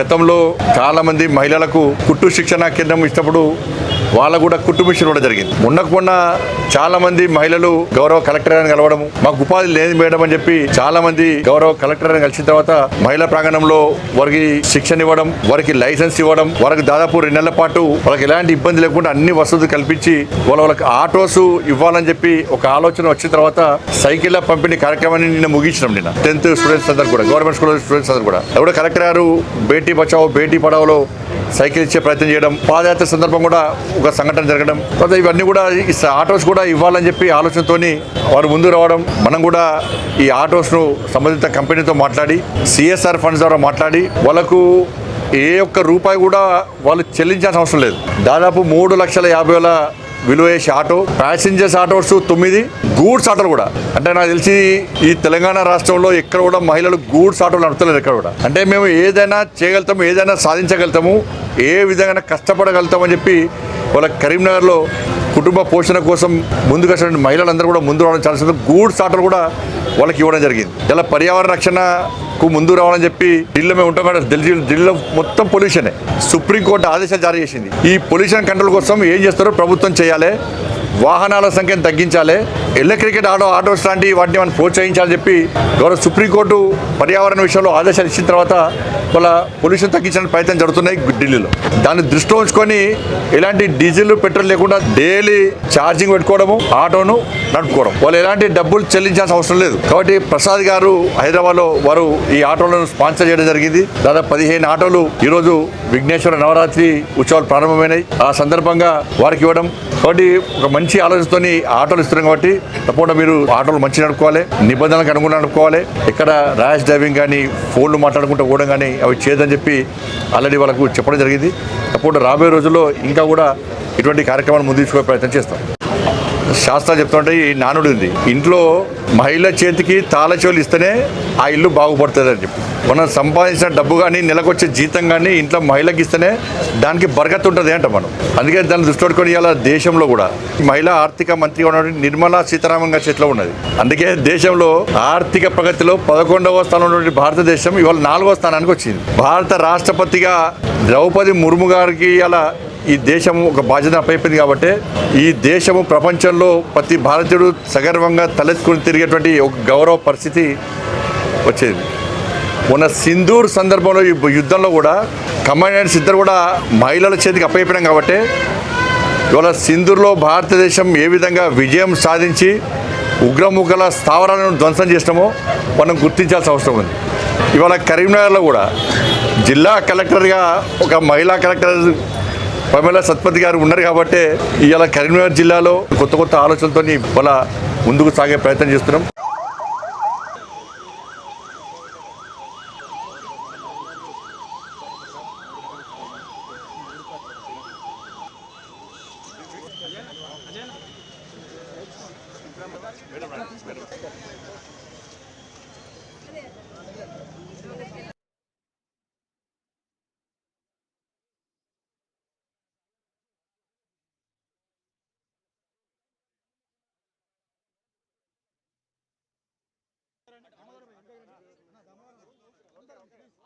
గతంలో చాలామంది మహిళలకు కుట్టు శిక్షణ కేంద్రం ఇచ్చినప్పుడు వాళ్ళ కూడా కుటుంబిషన్ కూడా జరిగింది. ఉండకుండా చాలా మంది మహిళలు గౌరవ కలెక్టర్ అని కలవడము మాకు ఉపాధి లేదు మేడం అని చెప్పి చాలా మంది గౌరవ కలెక్టర్ అని కలిసిన తర్వాత మహిళా ప్రాంగణంలో వారికి శిక్షణ ఇవ్వడం వారికి లైసెన్స్ ఇవ్వడం వారికి దాదాపు రెండు నెలల పాటు వాళ్ళకి ఎలాంటి ఇబ్బంది లేకుండా అన్ని వసతులు కల్పించి వాళ్ళ వాళ్ళకి ఆటోస్ ఇవ్వాలని చెప్పి ఒక ఆలోచన వచ్చిన తర్వాత సైకిళ్ళ పంపిణీ కార్యక్రమాన్ని నిన్న ముగించినాం నిన్న. టెన్త్ స్టూడెంట్స్ అందరు కూడా గవర్నమెంట్ స్కూల్ స్టూడెంట్స్ అందరు కూడా. ఎవడో కలెక్టర్ గారు బేటీ బచావో బేటీ పడావోలో సైకిల్ ఇచ్చే ప్రయత్నం చేయడం పాదయాత్ర సందర్భం కూడా ఒక సంఘటన జరగడం తర్వాత ఇవన్నీ కూడా ఈ ఆటోస్ కూడా ఇవ్వాలని చెప్పి ఆలోచనతోని వారు ముందు రావడం మనం కూడా ఈ ఆటోస్ను సంబంధిత కంపెనీతో మాట్లాడి సిఎస్ఆర్ ఫండ్స్ ద్వారా మాట్లాడి వాళ్ళకు ఏ ఒక్క రూపాయి కూడా వాళ్ళు చెల్లించాల్సిన అవసరం లేదు. దాదాపు మూడు లక్షల యాభై వేల విలువ ఆటో ప్యాసింజర్స్ ఆటోస్ తొమ్మిది గూడ్స్ ఆటోలు కూడా. అంటే నాకు తెలిసి ఈ తెలంగాణ రాష్ట్రంలో ఎక్కడ కూడా మహిళలు గూడ్స్ ఆటోలు నడుపుతలేరు ఎక్కడ కూడా. అంటే మేము ఏదైనా చేయగలుగుతాము ఏదైనా సాధించగలుగుతాము ఏ విధంగా కష్టపడగలుగుతామని చెప్పి వాళ్ళ కరీంనగర్లో కుటుంబ పోషణ కోసం ముందుకు వచ్చిన మహిళలందరూ కూడా ముందు రావడం చాలా గూడ్స్ ఆటోలు కూడా వాళ్ళకి ఇవ్వడం జరిగింది. ఇలా పర్యావరణ రక్షణ కు ముందు రావాలని చెప్పి ఢిల్లీలో మేము ఉంటాం మేడం. ఢిల్లీ ఢిల్లీలో మొత్తం పొల్యూషనే. సుప్రీంకోర్టు ఆదేశాలు జారీ చేసింది. ఈ పొల్యూషన్ కంట్రోల్ కోసం ఏం చేస్తారో ప్రభుత్వం చేయాలి. వాహనాల సంఖ్యను తగ్గించాలి. క్రికెట్ ఆటో ఆటోస్ లాంటి వాటిని మనం ప్రోత్సహించాలని చెప్పి గౌరవ సుప్రీంకోర్టు పర్యావరణ విషయంలో ఆదేశాలు ఇచ్చిన తర్వాత వాళ్ళ పొల్యూషన్ తగ్గించడానికి ప్రయత్నం జరుగుతున్నాయి ఢిల్లీలో. దాన్ని దృష్టిలో ఉంచుకొని ఎలాంటి డీజిల్ పెట్రోల్ లేకుండా డైలీ ఛార్జింగ్ పెట్టుకోవడము ఆటోను నడుపుకోవడం. వాళ్ళు ఎలాంటి డబ్బులు చెల్లించాల్సిన అవసరం లేదు. కాబట్టి ప్రసాద్ గారు హైదరాబాద్లో వారు ఈ ఆటోలను స్పాన్సర్ చేయడం జరిగింది. దాదాపు పదిహేను ఆటోలు ఈరోజు విఘ్నేశ్వర నవరాత్రి ఉత్సవాలు ప్రారంభమైనాయి. ఆ సందర్భంగా వారికి ఇవ్వడం. కాబట్టి ఒక మంచి ఆలోచనతోని ఆటోలు ఇస్తున్నాం కాబట్టి తప్పకుండా మీరు ఆటోలు మంచి నడుపుకోవాలి నిబంధనలకు అనుగుణంగా నడుపుకోవాలి. ఎక్కడ ర్యాష్ డ్రైవింగ్ కానీ ఫోన్లు మాట్లాడుకుంటూ పోవడం కానీ అవి చేయదని చెప్పి ఆల్రెడీ వాళ్ళకు చెప్పడం జరిగింది. తప్పకుండా రాబోయే రోజుల్లో ఇంకా కూడా ఇటువంటి కార్యక్రమాలు ముందు ప్రయత్నం చేస్తాం. శాస్త్రాలు చెప్తుంటే ఈ నానుడు ఉంది. ఇంట్లో మహిళ చేతికి తాళచోలు ఇస్తేనే ఆ ఇల్లు బాగుపడుతుంది అని చెప్పి. మనం సంపాదించిన డబ్బు కానీ నెలకొచ్చే జీతం కానీ ఇంట్లో మహిళకి ఇస్తేనే దానికి బరగత్ ఉంటుంది అంట మనం. అందుకే దాన్ని దృష్టి పెట్టుకొని ఇవాళ దేశంలో కూడా మహిళా ఆర్థిక మంత్రి ఉన్నటువంటి నిర్మలా సీతారామన్ గారి చేతిలో ఉన్నది. అందుకే దేశంలో ఆర్థిక ప్రగతిలో పదకొండవ స్థానంలో ఉన్నటువంటి భారతదేశం ఇవాళ నాలుగవ స్థానానికి వచ్చింది. భారత రాష్ట్రపతిగా ద్రౌపది ముర్ము గారికి ఇలా ఈ దేశం ఒక బాధ్యత అప్పైపోయింది కాబట్టి ఈ దేశము ప్రపంచంలో ప్రతి భారతీయుడు సగర్వంగా తలెత్తుకుని తిరిగేటువంటి ఒక గౌరవ పరిస్థితి వచ్చేది. మొన్న సింధూర్ సందర్భంలో ఈ యుద్ధంలో కూడా కమాండెంట్స్ ఇద్దరు కూడా మహిళల చేతికి అప్పైపోయినాం కాబట్టి ఇవాళ సింధూర్లో భారతదేశం ఏ విధంగా విజయం సాధించి ఉగ్రముఖల స్థావరాలను ధ్వంసం చేసినామో మనం గుర్తించాల్సిన అవసరం ఉంది. ఇవాళ కరీంనగర్లో కూడా జిల్లా కలెక్టర్గా ఒక మహిళా కలెక్టర్ ప్రమేల సత్పతి గారు ఉన్నారు కాబట్టి ఇవాళ కరీంనగర్ జిల్లాలో కొత్త కొత్త ఆలోచనలతో ఇవాళ ముందుకు సాగే ప్రయత్నం చేస్తున్నాం.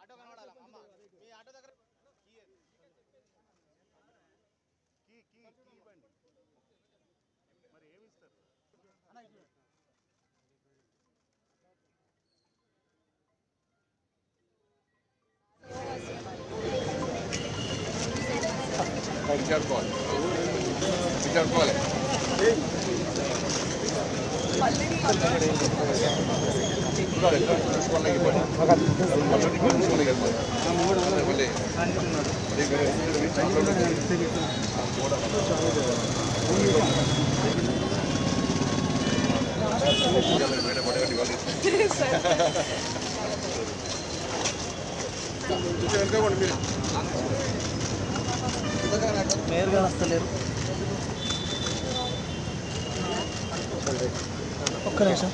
ఆటో కనబడాల? అమ్మ మీ ఆటో దగ్గర కీ కీ కీ ఇవ్వండి Interpol. Interpol. Sir. మేయర్ గారు వస్తలేరు ఒక్క నిమిషం.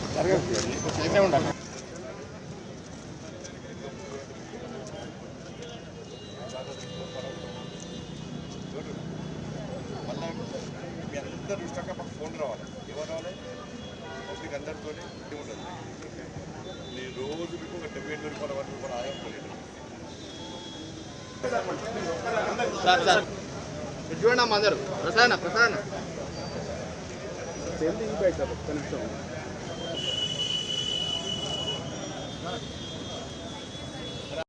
మళ్ళా మీ ఇష్టంగా మాకు ఫోన్ రావాలి ఎవరు రావాలి పబ్లిక్ అందరితో ఉంటుంది నేను రోజు మీకు ఒక డెబ్బై ఎనిమిది రూపాయల వరకు రూపాయలు ఆదాయం చూడండి అమ్మ అందరు ప్రసాద్ ప్రసాద్